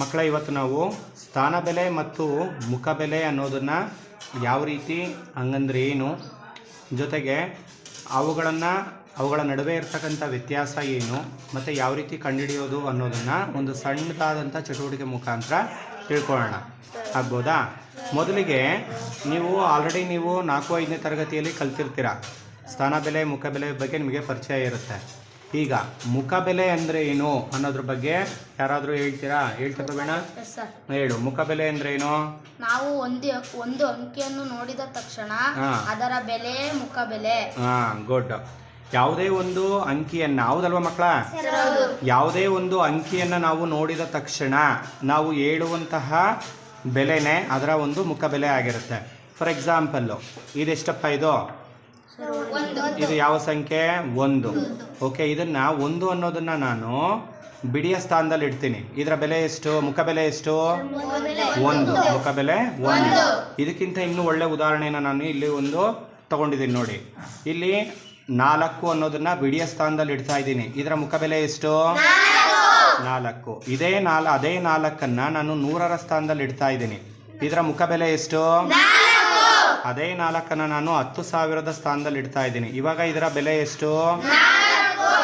ಮಕ್ಕಳ, ಇವತ್ತು ನಾವು ಸ್ಥಾನ ಬೆಲೆ ಮತ್ತು ಮುಖ ಬೆಲೆ ಅನ್ನೋದನ್ನು ಯಾವ ರೀತಿ ಹಂಗಂದ್ರೆ ಏನು? ಜೊತೆಗೆ ಅವುಗಳನ್ನು, ಅವುಗಳ ನಡುವೆ ಇರ್ತಕ್ಕಂಥ ವ್ಯತ್ಯಾಸ ಏನು? ಮತ್ತು ಯಾವ ರೀತಿ ಕಂಡುಹಿಡಿಯೋದು ಅನ್ನೋದನ್ನು ಒಂದು ಸಣ್ಣದಾದಂಥ ಚಟುವಟಿಕೆ ಮುಖಾಂತರ ತಿಳ್ಕೊಳ್ಳೋಣ. ಆಗ್ಬೋದಾ? ಮೊದಲಿಗೆ ನೀವು ಆಲ್ರೆಡಿ ನೀವು ನಾಲ್ಕು ಐದನೇ ತರಗತಿಯಲ್ಲಿ ಕಲ್ತಿರ್ತೀರ? ಸ್ಥಾನ ಬೆಲೆ, ಮುಖ ಬೆಲೆ ಬಗ್ಗೆ ನಿಮಗೆ ಪರಿಚಯ ಇರುತ್ತೆ. ಈಗ ಮುಖ ಬೆಲೆ ಅಂದರೆ ಏನು ಅನ್ನೋದ್ರ ಬಗ್ಗೆ ಯಾರಾದರೂ ಹೇಳ್ತೀರಾ? ಹೇಳ್ತಾ ಬೇಡ ಸರ್ ಹೇಳು ಮುಖ ಬೆಲೆ ಅಂದ್ರೆ ಏನು? ನಾವು ಒಂದು ಒಂದು ಅಂಕಿಯನ್ನು ನೋಡಿದ ತಕ್ಷಣ ಹಾ. ಅದರ ಬೆಲೆ ಮುಖ ಬೆಲೆ. ಹಾಂ ಗುಡ್. ಯಾವುದೇ ಒಂದು ಅಂಕಿಯನ್ನು ಹೌದಲ್ವಾ ಮಕ್ಕಳ? ಯಾವುದೇ ಒಂದು ಅಂಕಿಯನ್ನು ನಾವು ನೋಡಿದ ತಕ್ಷಣ ನಾವು ಹೇಳುವಂತಹ ಬೆಲೆನೇ ಅದರ ಒಂದು ಮುಖ ಬೆಲೆ ಆಗಿರುತ್ತೆ. ಫಾರ್ ಎಕ್ಸಾಂಪಲ್ಲು ಇದೆಷ್ಟಪ್ಪ ಇದು? ಇದು ಯಾವ ಸಂಖ್ಯೆ? ಒಂದು. ಓಕೆ ಇದನ್ನ ಒಂದು ಅನ್ನೋದನ್ನ ನಾನು ಬಿಡಿಯ ಸ್ಥಾನದಲ್ಲಿ ಇಡ್ತೀನಿ. ಇದರ ಬೆಲೆ ಎಷ್ಟು? ಮುಖ ಬೆಲೆ ಎಷ್ಟು? ಒಂದು. ಮುಖ ಬೆಲೆ ಒಂದು. ಇದಕ್ಕಿಂತ ಇನ್ನೂ ಒಳ್ಳೆ ಉದಾಹರಣೆಯನ್ನು ನಾನು ಇಲ್ಲಿ ಒಂದು ತಗೊಂಡಿದ್ದೀನಿ ನೋಡಿ. ಇಲ್ಲಿ ನಾಲ್ಕು ಅನ್ನೋದನ್ನ ಬಿಡಿಯ ಸ್ಥಾನದಲ್ಲಿ ಇಡ್ತಾ ಇದ್ದೀನಿ. ಇದರ ಮುಖ ಬೆಲೆ ಎಷ್ಟು? ನಾಲ್ಕು. ಇದೇ ನಾಲ್ ಅದೇ ನಾಲ್ಕನ್ನ ನಾನು ನೂರರ ಸ್ಥಾನದಲ್ಲಿ ಇಡ್ತಾ ಇದ್ದೀನಿ. ಇದರ ಮುಖ ಬೆಲೆ ಎಷ್ಟು? ಅದೇ ನಾಲ್ಕನ್ನ ನಾನು ಹತ್ತು ಸಾವಿರದ ಸ್ಥಾನದಲ್ಲಿ ಇಡ್ತಾ ಇದ್ದೀನಿ. ಇವಾಗ ಇದರ ಬೆಲೆ ಎಷ್ಟು?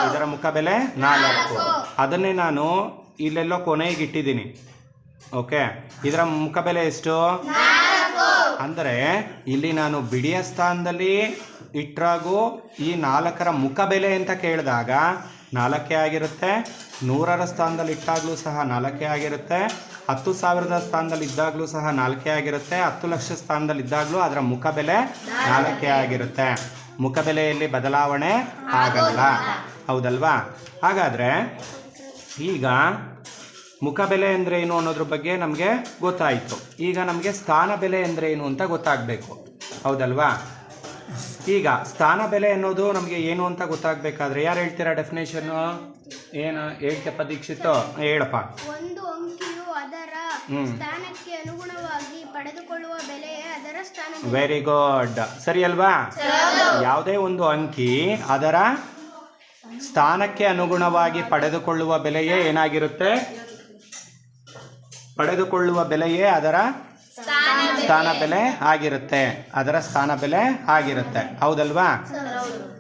ಇದರ ಮುಖ ಬೆಲೆ ನಾಲ್ಕು. ಅದನ್ನೇ ನಾನು ಇಲ್ಲೆಲ್ಲೋ ಕೊನೆಗೆ ಇಟ್ಟಿದ್ದೀನಿ. ಓಕೆ? ಇದರ ಮುಖ ಬೆಲೆ ಎಷ್ಟು? ಅಂದರೆ ಇಲ್ಲಿ ನಾನು ಬಿಡಿಯ ಸ್ಥಾನದಲ್ಲಿ ಇಟ್ಟರಾಗೂ ಈ ನಾಲ್ಕರ ಮುಖ ಬೆಲೆ ಅಂತ ಕೇಳಿದಾಗ ನಾಲ್ಕೇ ಆಗಿರುತ್ತೆ. ನೂರರ ಸ್ಥಾನದಲ್ಲಿ ಇಟ್ಟಾಗಲೂ ಸಹ ನಾಲ್ಕೇ ಆಗಿರುತ್ತೆ. ಹತ್ತು ಸಾವಿರದ ಸ್ಥಾನದಲ್ಲಿ ಇದ್ದಾಗಲೂ ಸಹ ನಾಲ್ಕೇ ಆಗಿರುತ್ತೆ. ಹತ್ತು ಲಕ್ಷ ಸ್ಥಾನದಲ್ಲಿ ಇದ್ದಾಗಲೂ ಅದರ ಮುಖ ಬೆಲೆ ನಾಲ್ಕೇ ಆಗಿರುತ್ತೆ. ಮುಖ ಬೆಲೆಯಲ್ಲಿ ಬದಲಾವಣೆ ಆಗಲ್ಲ. ಹೌದಲ್ವಾ? ಹಾಗಾದರೆ ಈಗ ಮುಖ ಬೆಲೆ ಅಂದರೆ ಏನು ಅನ್ನೋದ್ರ ಬಗ್ಗೆ ನಮಗೆ ಗೊತ್ತಾಯಿತು. ಈಗ ನಮಗೆ ಸ್ಥಾನ ಬೆಲೆ ಅಂದರೆ ಏನು ಅಂತ ಗೊತ್ತಾಗಬೇಕು. ಹೌದಲ್ವಾ? ಈಗ ಸ್ಥಾನ ಬೆಲೆ ಅನ್ನೋದು ನಮಗೆ ಏನು ಅಂತ ಗೊತ್ತಾಗಬೇಕಾದ್ರೆ ಯಾರು ಹೇಳ್ತೀರಾ ಡೆಫಿನೇಷನ್ನು ಏನು ಹೇಳ್ತಪ್ಪ ದೀಕ್ಷಿತ್ತು ಹೇಳಪ್ಪ ಒಂದು ಅಂಕಿಯು ಅದರ ಹ್ಮ್. ಸ್ಥಾನಕ್ಕೆ ಅನುಗುಣವಾಗಿ ಪಡೆದುಕೊಳ್ಳುವ ಬೆಲೆಯೇ ಅದರ ಸ್ಥಾನ ವೆರಿ ಗುಡ್ ಸರಿ ಅಲ್ವಾ? ಯಾವುದೇ ಒಂದು ಅಂಕಿ ಅದರ ಸ್ಥಾನಕ್ಕೆ ಅನುಗುಣವಾಗಿ ಪಡೆದುಕೊಳ್ಳುವ ಬೆಲೆಯೇ ಏನಾಗಿರುತ್ತೆ? ಪಡೆದುಕೊಳ್ಳುವ ಬೆಲೆಯೇ ಅದರ ಸ್ಥಾನ ಬೆಲೆ ಆಗಿರುತ್ತೆ. ಅದರ ಸ್ಥಾನ ಬೆಲೆ ಆಗಿರುತ್ತೆ. ಹೌದಲ್ವಾ?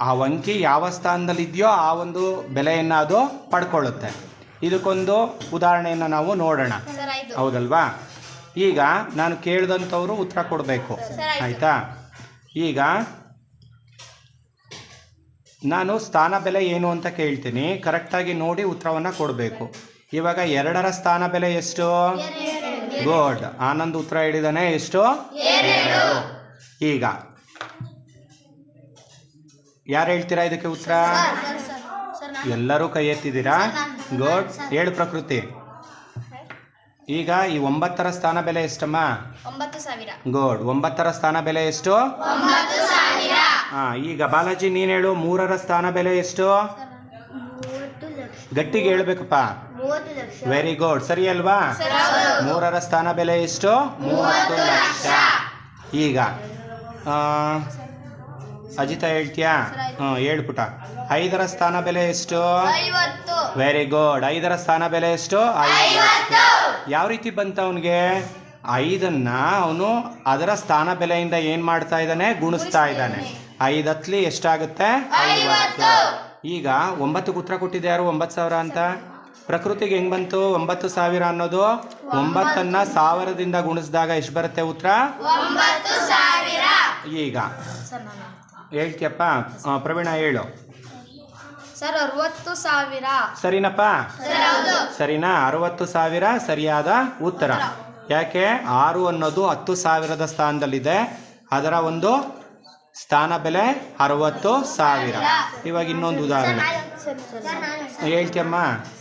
ಆ ಅಂಕಿ ಯಾವ ಸ್ಥಾನದಲ್ಲಿ ಇದೆಯೋ ಆ ಒಂದು ಬೆಲೆಯನ್ನು ಅದು ಪಡ್ಕೊಳ್ಳುತ್ತೆ. ಇದಕ್ಕೊಂದು ಉದಾಹರಣೆಯನ್ನು ನಾವು ನೋಡೋಣ. ಹೌದಲ್ವಾ? ಈಗ ನಾನು ಕೇಳಿದಂಥವ್ರು ಉತ್ತರ ಕೊಡಬೇಕು. ಆಯಿತಾ. ಈಗ ನಾನು ಸ್ಥಾನ ಬೆಲೆ ಏನು ಅಂತ ಕೇಳ್ತೀನಿ. ಕರೆಕ್ಟಾಗಿ ನೋಡಿ ಉತ್ತರವನ್ನು ಕೊಡಬೇಕು. ಇವಾಗ ಎರಡರ ಸ್ಥಾನ ಬೆಲೆ ಎಷ್ಟು? ಗುಡ್ ಆನಂದ್ ಉತ್ತರ ಹೇಳಿದಾನೆ. ಎಷ್ಟು. ಈಗ ಯಾರು ಹೇಳ್ತೀರಾ ಇದಕ್ಕೆ ಉತ್ತರ? ಎಲ್ಲರೂ ಕೈ ಎತ್ತಿದ್ದೀರಾ? ಗುಡ್ ಏಳು ಪ್ರಕೃತಿ. ಈಗ ಈ ಒಂಬತ್ತರ ಸ್ಥಾನ ಬೆಲೆ ಎಷ್ಟಮ್ಮ? ಒಂಬತ್ತು ಸಾವಿರ. ಗುಡ್ ಒಂಬತ್ತರ ಸ್ಥಾನ ಬೆಲೆ ಎಷ್ಟು? ಹಾ ಈಗ ಬಾಲಾಜಿ ನೀನ್ ಹೇಳು ಮೂರರ ಸ್ಥಾನ ಬೆಲೆ ಎಷ್ಟು? ಗಟ್ಟಿಗೆ ಹೇಳ್ಬೇಕಪ್ಪ. ವೆರಿ ಗುಡ್ ಸರಿ ಅಲ್ವಾ? ಮೂರರ ಸ್ಥಾನ ಬೆಲೆ ಎಷ್ಟು? ಮೂವತ್ತು ಲಕ್ಷ. ಈಗ ಆ, ಅಜಿತ ಹೇಳ್ತೀಯಾ? ಹ್ಞೂ ಹೇಳು ಪುಟ. ಐದರ ಸ್ಥಾನ ಬೆಲೆ ಎಷ್ಟು? ವೆರಿ ಗುಡ್ ಐದರ ಸ್ಥಾನ ಬೆಲೆ ಎಷ್ಟು? ಐವತ್ತು. ಯಾವ ರೀತಿ ಬಂತ ಅವನಿಗೆ? ಐದನ್ನ ಅವನು ಅದರ ಸ್ಥಾನ ಬೆಲೆಯಿಂದ ಏನ್ ಮಾಡ್ತಾ ಇದ್ದಾನೆ? ಗುಣಿಸ್ತಾ ಇದ್ದಾನೆ. ಐದು ಹತ್ಲಿ ಎಷ್ಟಾಗುತ್ತೆ? ಐವತ್ತು. ಈಗ ಒಂಬತ್ತು ಉತ್ತರ ಕೊಟ್ಟಿದೆ ಯಾರು? ಒಂಬತ್ತು ಸಾವಿರ ಅಂತ? ಪ್ರಕೃತಿಗೆ ಹೆಂಗ್ ಬಂತು? ಒಂಬತ್ತು ಸಾವಿರ ಅನ್ನೋದು ಒಂಬತ್ತನ್ನ ಸಾವಿರದಿಂದ ಗುಣಿಸಿದಾಗ ಎಷ್ಟು ಬರುತ್ತೆ ಉತ್ತರ ಈಗ. ಹೇಳ್ತೀಯಪ್ಪ. ಪ್ರವೀಣ ಹೇಳು. ಸರ್ ಅರವತ್ತು ಸಾವಿರ. ಸರಿನಪ್ಪ? ಸರಿನಾ? ಅರವತ್ತು ಸಾವಿರ ಸರಿಯಾದ ಉತ್ತರ. ಯಾಕೆ? ಆರು ಅನ್ನೋದು ಹತ್ತು ಸಾವಿರದ ಸ್ಥಾನದಲ್ಲಿದೆ. ಅದರ ಒಂದು ಸ್ಥಾನ ಬೆಲೆ ಅರವತ್ತು ಸಾವಿರ. ಇವಾಗ ಇನ್ನೊಂದು ಉದಾಹರಣೆ. ಹೇಳ್ತಿಯಮ್ಮ.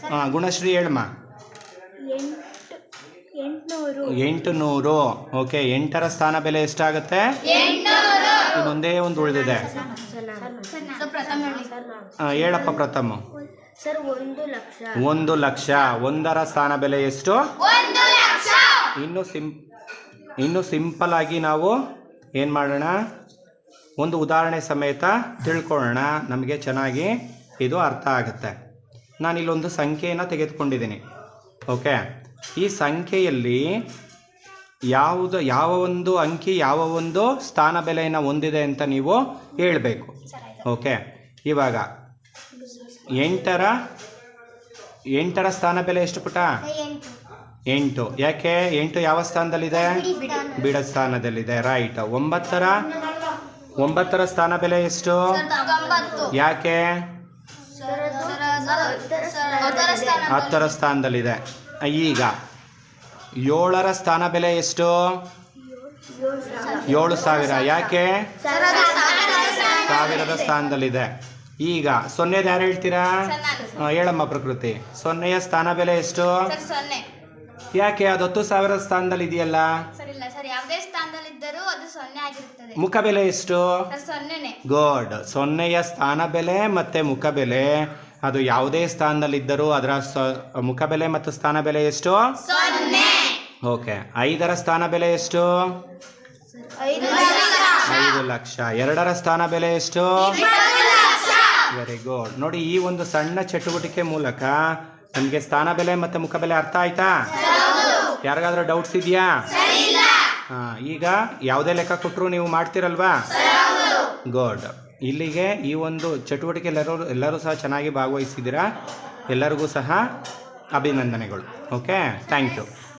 ಹಾಂ ಗುಣಶ್ರೀ ಹೇಳಮ್ಮ. ಎಂಟು ನೂರು ಓಕೆ ಎಂಟರ ಸ್ಥಾನ ಬೆಲೆ ಎಷ್ಟಾಗುತ್ತೆ? ಇನ್ನೊಂದೇ ಒಂದು ಉಳಿದಿದೆ. ಹೇಳಪ್ಪ ಪ್ರಥಮ. ಸರ್ ಒಂದು ಲಕ್ಷ. ಒಂದು ಲಕ್ಷ. ಒಂದರ ಸ್ಥಾನ ಬೆಲೆ ಎಷ್ಟು? ಇನ್ನು ಸಿಂ ಇನ್ನು ಸಿಂಪಲ್ ಆಗಿ ನಾವು ಏನು ಮಾಡೋಣ? ಒಂದು ಉದಾಹರಣೆ ಸಮೇತ ತಿಳ್ಕೊಳ್ಳೋಣ. ನಮಗೆ ಚೆನ್ನಾಗಿ ಇದು ಅರ್ಥ ಆಗುತ್ತೆ. ನಾನು ಇಲ್ಲೊಂದು ಸಂಖ್ಯೆಯನ್ನು ತೆಗೆದುಕೊಂಡಿದ್ದೀನಿ. ಓಕೆ? ಈ ಸಂಖ್ಯೆಯಲ್ಲಿ ಯಾವುದು ಯಾವ ಒಂದು ಅಂಕಿ ಯಾವ ಒಂದು ಸ್ಥಾನ ಬೆಲೆಯನ್ನು ಹೊಂದಿದೆ ಅಂತ ನೀವು ಹೇಳಬೇಕು ಓಕೆ ಇವಾಗ ಎಂಟರ ಎಂಟರ ಸ್ಥಾನ ಬೆಲೆ ಎಷ್ಟು ಪುಟ ಎಂಟು ಯಾಕೆ ಎಂಟು ಯಾವ ಸ್ಥಾನದಲ್ಲಿದೆ ಬಿಡ ಸ್ಥಾನದಲ್ಲಿದೆ ರೈಟ್ ಒಂಬತ್ತರ ಒಂಬತ್ತರ ಸ್ಥಾನ ಬೆಲೆ ಎಷ್ಟು ಯಾಕೆ ಹತ್ತರ ಸ್ಥಾನದಲ್ಲಿದೆ ಈಗ ಏಳರ ಸ್ಥಾನ ಬೆಲೆ ಎಷ್ಟು? ಏಳು ಸಾವಿರ. ಯಾಕೆ? ಸಾವಿರದ ಸ್ಥಾನದಲ್ಲಿದೆ. ಈಗ ಸೊನ್ನೆದು ಯಾರು ಹೇಳ್ತೀರಾ? ಹೇಳಮ್ಮ ಪ್ರಕೃತಿ. ಸೊನ್ನೆಯ ಸ್ಥಾನ ಬೆಲೆ ಎಷ್ಟು? ಯಾಕೆ? ಅದು ಹತ್ತು ಸಾವಿರದ ಸ್ಥಾನದಲ್ಲಿ ಇದೆಯಲ್ಲ? ಮುಖ ಬೆಲೆ ಎಷ್ಟು? ಗೋಡ್ ಸೊನ್ನೆಯ ಸ್ಥಾನ ಬೆಲೆ ಮತ್ತೆ ಮುಖ ಬೆಲೆ. ಅದು ಯಾವುದೇ ಸ್ಥಾನದಲ್ಲಿದ್ದರೂ ಅದರ ಮುಖ ಬೆಲೆ ಮತ್ತು ಸ್ಥಾನ ಬೆಲೆ ಎಷ್ಟು? ಓಕೆ, ಐದರ ಸ್ಥಾನ ಬೆಲೆ ಎಷ್ಟು? ಐದು ಲಕ್ಷ. ಎರಡರ ಸ್ಥಾನ ಬೆಲೆ ಎಷ್ಟು? ವೆರಿ ಗುಡ್ ನೋಡಿ, ಈ ಒಂದು ಸಣ್ಣ ಚಟುವಟಿಕೆ ಮೂಲಕ ನಮಗೆ ಸ್ಥಾನ ಬೆಲೆ ಮತ್ತೆ ಮುಖ ಬೆಲೆ ಅರ್ಥ ಆಯ್ತಾ? ಯಾರಿಗಾದ್ರೂ ಡೌಟ್ಸ್ ಇದೆಯಾ? ಹಾ, ಈಗ ಯಾವುದೇ ಲೆಕ್ಕ ಕೊಟ್ಟರು ನೀವು ಮಾಡ್ತೀರಲ್ವಾ? ಗುಡ್ ಇಲ್ಲಿಗೆ ಈ ಒಂದು ಚಟುವಟಿಕೆ ಎಲ್ಲರೂ ಎಲ್ಲರೂ ಸಹ ಚೆನ್ನಾಗಿ ಭಾಗವಹಿಸಿದ್ದೀರಾ? ಎಲ್ಲರಿಗೂ ಸಹ ಅಭಿನಂದನೆಗಳು. Okay thank you